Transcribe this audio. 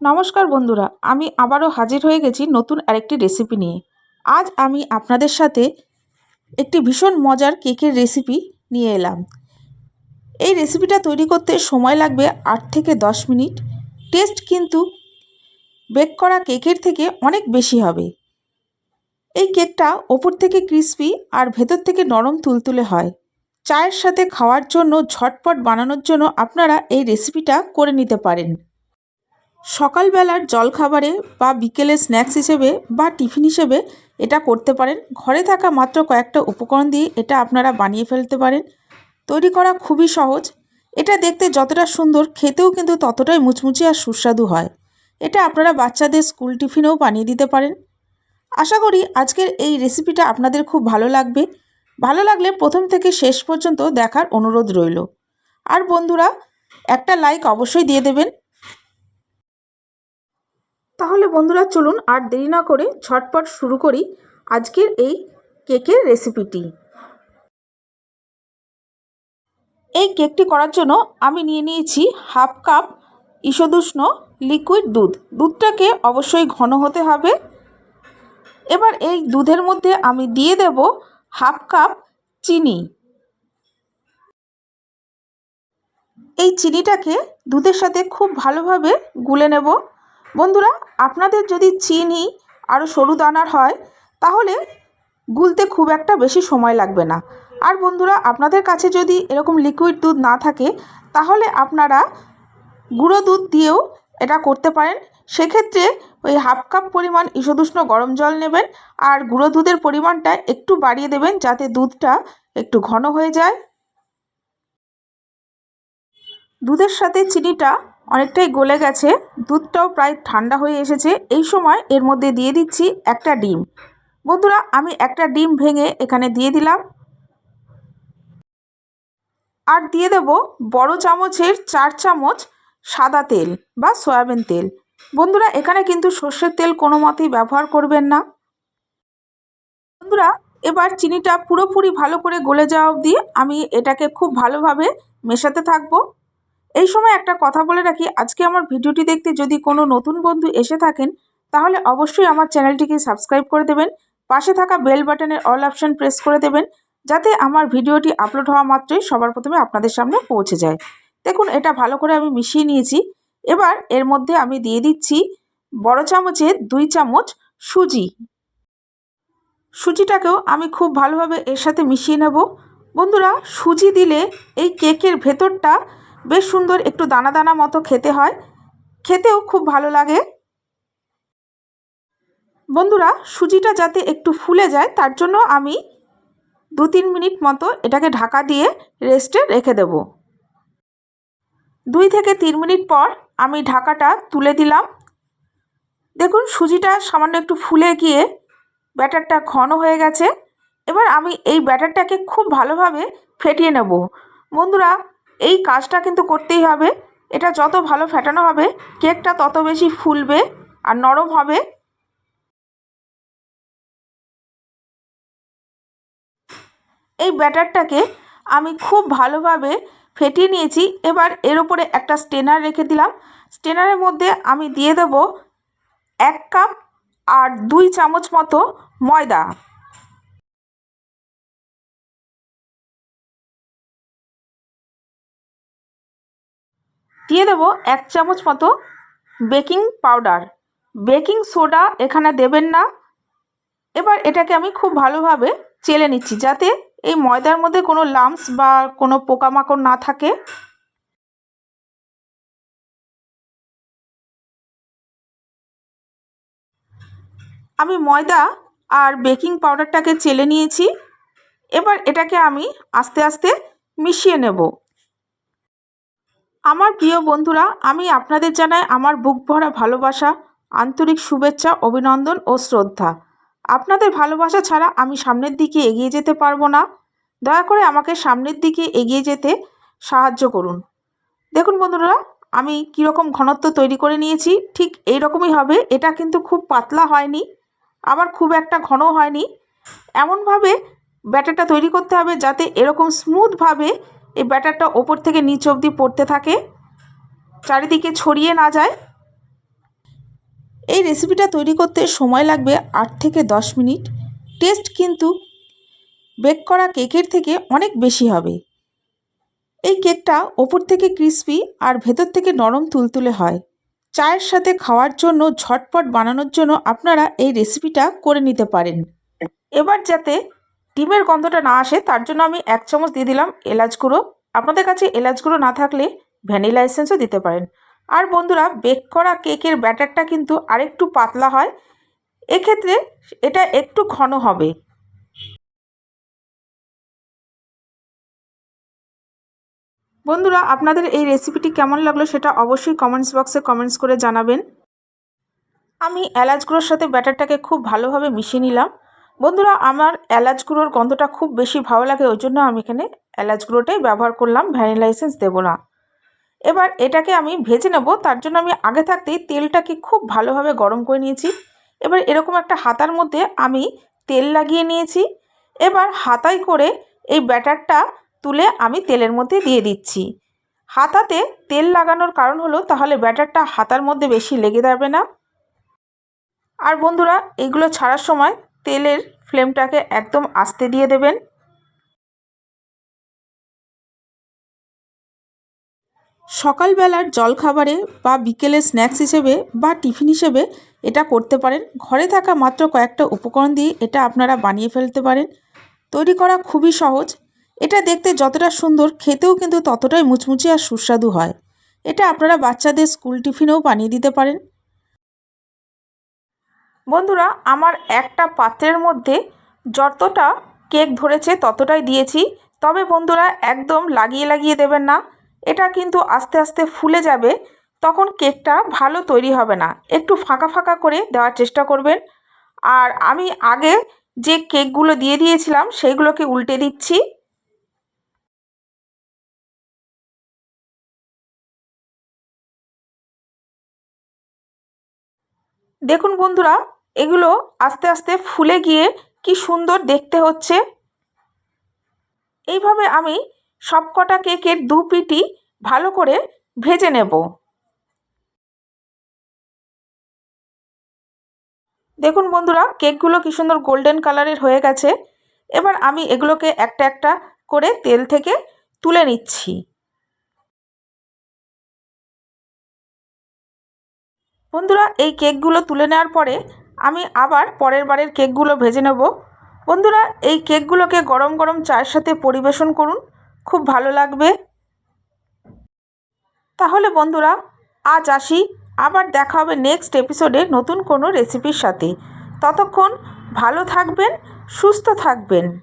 নমস্কার বন্ধুরা, আমি আবারও হাজির হয়ে গেছি নতুন আরেকটি রেসিপি নিয়ে। আজ আমি আপনাদের সাথে একটি ভীষণ মজার কেকের রেসিপি নিয়ে এলাম। এই রেসিপিটা তৈরি করতে সময় লাগবে আট থেকে দশ মিনিট। টেস্ট কিন্তু বেক করা কেকের থেকে অনেক বেশি হবে। এই কেকটা ওপর থেকে ক্রিস্পি আর ভেতর থেকে নরম তুলতুলে হয়। চায়ের সাথে খাওয়ার জন্য ঝটপট বানানোর জন্য আপনারা এই রেসিপিটা করে নিতে পারেন। সকালবেলার জলখাবারে বা বিকেলে স্ন্যাক্স হিসেবে বা টিফিন হিসেবে এটা করতে পারেন। ঘরে থাকা মাত্র কয়েকটা উপকরণ দিয়ে এটা আপনারা বানিয়ে ফেলতে পারেন। তৈরি করা খুবই সহজ। এটা দেখতে যতটা সুন্দর, খেতেও কিন্তু ততটাই মুচমুচে আর সুস্বাদু হয়। এটা আপনারা বাচ্চাদের স্কুল টিফিনেও বানিয়ে দিতে পারেন। আশা করি আজকের এই রেসিপিটা আপনাদের খুব ভালো লাগবে। ভালো লাগলে প্রথম থেকে শেষ পর্যন্ত দেখার অনুরোধ রইল। আর বন্ধুরা, একটা লাইক অবশ্যই দিয়ে দেবেন। তাহলে বন্ধুরা চলুন আর দেরি না করে ঝটপট শুরু করি আজকের এই কেকের রেসিপিটি। এই কেকটি করার জন্য আমি নিয়ে নিয়েছি হাফ কাপ ঈষদুষ্ণ লিকুইড দুধ। দুধটাকে অবশ্যই ঘন হতে হবে। এবার এই দুধের মধ্যে আমি দিয়ে দেব হাফ কাপ চিনি। এই চিনিটাকে দুধের সাথে খুব ভালোভাবে গুলে নেব। বন্ধুরা আপনাদের যদি চিনি আরও সরু দানার হয়, তাহলে গুলতে খুব একটা বেশি সময় লাগবে না। আর বন্ধুরা, আপনাদের কাছে যদি এরকম লিকুইড দুধ না থাকে, তাহলে আপনারা গুঁড়ো দুধ দিয়েও এটা করতে পারেন। সেক্ষেত্রে ওই হাফ কাপ পরিমাণ ঈষদুষ্ণ গরম জল নেবেন আর গুঁড়ো দুধের পরিমাণটা একটু বাড়িয়ে দেবেন যাতে দুধটা একটু ঘন হয়ে যায়। দুধের সাথে চিনিটা অনেকটাই গলে গেছে। দুধটাও প্রায় ঠান্ডা হয়ে এসেছে। এই সময় এর মধ্যে দিয়ে দিচ্ছি একটা ডিম। বন্ধুরা, আমি একটা ডিম ভেঙে এখানে দিয়ে দিলাম। আর দিয়ে দেব বড় চামচের চার চামচ সাদা তেল বা সয়াবিন তেল। বন্ধুরা, এখানে কিন্তু সর্ষের তেল কোনো মতেই ব্যবহার করবেন না। বন্ধুরা, এবার চিনিটা পুরোপুরি ভালো করে গলে যাওয়া অবধি আমি এটাকে খুব ভালোভাবে মেশাতে থাকব। এই সময় একটা কথা বলে রাখি, আজকে আমার ভিডিওটি দেখতে যদি কোনো নতুন বন্ধু এসে থাকেন, তাহলে অবশ্যই আমার চ্যানেলটিকে সাবস্ক্রাইব করে দেবেন, পাশে থাকা বেল বাটনের অল অপশান প্রেস করে দেবেন, যাতে আমার ভিডিওটি আপলোড হওয়া মাত্রই সবার প্রথমে আপনাদের সামনে পৌঁছে যায়। দেখুন, এটা ভালো করে আমি মিশিয়ে নিয়েছি। এবার এর মধ্যে আমি দিয়ে দিচ্ছি বড় চামচের দুই চামচ সুজি। সুজিটাকেও আমি খুব ভালোভাবে এর সাথে মিশিয়ে নেব। বন্ধুরা, সুজি দিলে এই কেকের ভেতরটা বেশ সুন্দর একটু দানা দানা মতো খেতে হয়। খেতেও খুব ভালো লাগে। বন্ধুরা, সুজিটা যাতে একটু ফুলে যায়, তার জন্য আমি দু তিন মিনিট মতো এটাকে ঢাকা দিয়ে রেস্টে রেখে দেব। দুই থেকে তিন মিনিট পর আমি ঢাকাটা তুলে দিলাম। দেখুন, সুজিটা সামান্য একটু ফুলে গিয়ে ব্যাটারটা ঘন হয়ে গেছে। এবার আমি এই ব্যাটারটাকে খুব ভালোভাবে ফেটিয়ে নেব। বন্ধুরা এই কাজটা কিন্তু করতেই হবে। এটা যত ভালো ফেটানো হবে, কেকটা তত বেশি ফুলবে আর নরম হবে। এই ব্যাটারটাকে আমি খুব ভালোভাবে ফেটিয়ে নিয়েছি। এবার এর উপরে একটা স্টেনার রেখে দিলাম। স্টেনারের মধ্যে আমি দিয়ে দেব এক কাপ আর দুই চামচ মতো ময়দা। দিয়ে দেবো এক চামচ মতো বেকিং পাউডার। বেকিং সোডা এখানে দেবেন না। এবার এটাকে আমি খুব ভালোভাবে চেলে নিচ্ছি যাতে এই ময়দার মধ্যে কোনো লামস বা কোনো পোকামাকড় না থাকে। আমি ময়দা আর বেকিং পাউডারটাকে চেলে নিয়েছি। এবার এটাকে আমি আস্তে আস্তে মিশিয়ে নেব। আমার প্রিয় বন্ধুরা, আমি আপনাদের জানাই আমার বুক ভরা ভালোবাসা, আন্তরিক শুভেচ্ছা, অভিনন্দন ও শ্রদ্ধা। আপনাদের ভালোবাসা ছাড়া আমি সামনের দিকে এগিয়ে যেতে পারব না। দয়া করে আমাকে সামনের দিকে এগিয়ে যেতে সাহায্য করুন। দেখুন বন্ধুরা, আমি কীরকম ঘনত্ব তৈরি করে নিয়েছি, ঠিক এই রকমই হবে। এটা কিন্তু খুব পাতলা হয়নি, আবার খুব একটা ঘন হয়নি। এমনভাবে ব্যাটারটা তৈরি করতে হবে যাতে এরকম স্মুথভাবে এই ব্যাটারটা ওপর থেকে নিচ অবধি পড়তে থাকে। চারিদিকে ছড়িয়ে না যায়। এই রেসিপিটা তৈরি করতে সময় লাগবে আট থেকে দশ মিনিট। টেস্ট কিন্তু বেক করা কেকের থেকে অনেক বেশি হবে। এই কেকটা ওপর থেকে ক্রিস্পি আর ভেতর থেকে নরম তুলতুলে হয়। চায়ের সাথে খাওয়ার জন্য ঝটপট বানানোর জন্য আপনারা এই রেসিপিটা করে নিতে পারেন। এবার যাতে ডিমের গন্ধটা না আসে, তার জন্য আমি এক চামচ দিয়ে দিলাম এলাচ গুঁড়ো। আপনাদের কাছে এলাচ গুঁড়ো না থাকলে ভ্যানিলা এসেন্সও দিতে পারেন। আর বন্ধুরা বেক করা কেকের ব্যাটারটা কিন্তু আরেকটু পাতলা হয়। এক্ষেত্রে এটা একটু ঘন হবে। বন্ধুরা, আপনাদের এই রেসিপিটি কেমন লাগল সেটা অবশ্যই কমেন্টস বক্সে কমেন্টস করে জানাবেন। আমি এলাচ গুঁড়োর সাথে ব্যাটারটাকে খুব ভালোভাবে মিশিয়ে নিলাম। বন্ধুরা, আমার এলাচ গুঁড়োর গন্ধটা খুব বেশি ভালো লাগে, ওই জন্য আমি এখানে এলাচ গুঁড়োটাই ব্যবহার করলাম, ভ্যানিলা এসেন্স দেবো না। এবার এটাকে আমি ভেজে নেব, তার জন্য আমি আগে থাকতেই তেলটাকে খুব ভালোভাবে গরম করে নিয়েছি। এবার এরকম একটা হাতার মধ্যে আমি তেল লাগিয়ে নিয়েছি। এবার হাতায় করে এই ব্যাটারটা তুলে আমি তেলের মধ্যে দিয়ে দিচ্ছি। হাতাতে তেল লাগানোর কারণ হলো, তাহলে ব্যাটারটা হাতার মধ্যে বেশি লেগে যাবে না। আর বন্ধুরা, এগুলো ছাড়ার সময় তেলের ফ্লেমটাকে একদম আস্তে দিয়ে দেবেন। সকালবেলার জলখাবারে বা বিকেলের স্ন্যাক্স হিসেবে বা টিফিন হিসেবে এটা করতে পারেন। ঘরে থাকা মাত্র কয়েকটা উপকরণ দিয়ে এটা আপনারা বানিয়ে ফেলতে পারেন। তৈরি করা খুবই সহজ। এটা দেখতে যতটা সুন্দর, খেতেও কিন্তু ততটাই মুচমুচে আর সুস্বাদু হয়। এটা আপনারা বাচ্চাদের স্কুল টিফিনেও বানিয়ে দিতে পারেন। বন্ধুরা, আমার একটা পাত্রের মধ্যে যতটা কেক ধরেছে ততটাই দিয়েছি। তবে বন্ধুরা, একদম লাগিয়ে লাগিয়ে দেবেন না। এটা কিন্তু আস্তে আস্তে ফুলে যাবে, তখন কেকটা ভালো তৈরি হবে না। একটু ফাঁকা ফাঁকা করে দেওয়ার চেষ্টা করবেন। আর আমি আগে যে কেকগুলো দিয়ে দিয়েছিলাম, সেইগুলোকে উল্টে দিচ্ছি। দেখুন বন্ধুরা, এগুলো আস্তে আস্তে ফুলে গিয়ে কি সুন্দর দেখতে হচ্ছে। এইভাবে আমি সবকটা কেকের দু পিটি ভালো করে ভেজে নেব। দেখুন বন্ধুরা, কেকগুলো কি সুন্দর গোল্ডেন কালারের হয়ে গেছে। এবার আমি এগুলোকে একটা একটা করে তেল থেকে তুলে নিচ্ছি। বন্ধুরা, এই কেকগুলো তুলে নেওয়ার পরে আমি আবার পরের বারের কেকগুলো ভেজে নেব। বন্ধুরা, এই কেকগুলোকে গরম গরম চায়ের সাথে পরিবেশন করুন। খুব ভালো লাগবে। তাহলে বন্ধুরা, আজ আসি। আবার দেখা হবে নেক্সট এপিসোডে নতুন কোনো রেসিপির সাথে। ততক্ষণ ভালো থাকবেন, সুস্থ থাকবেন।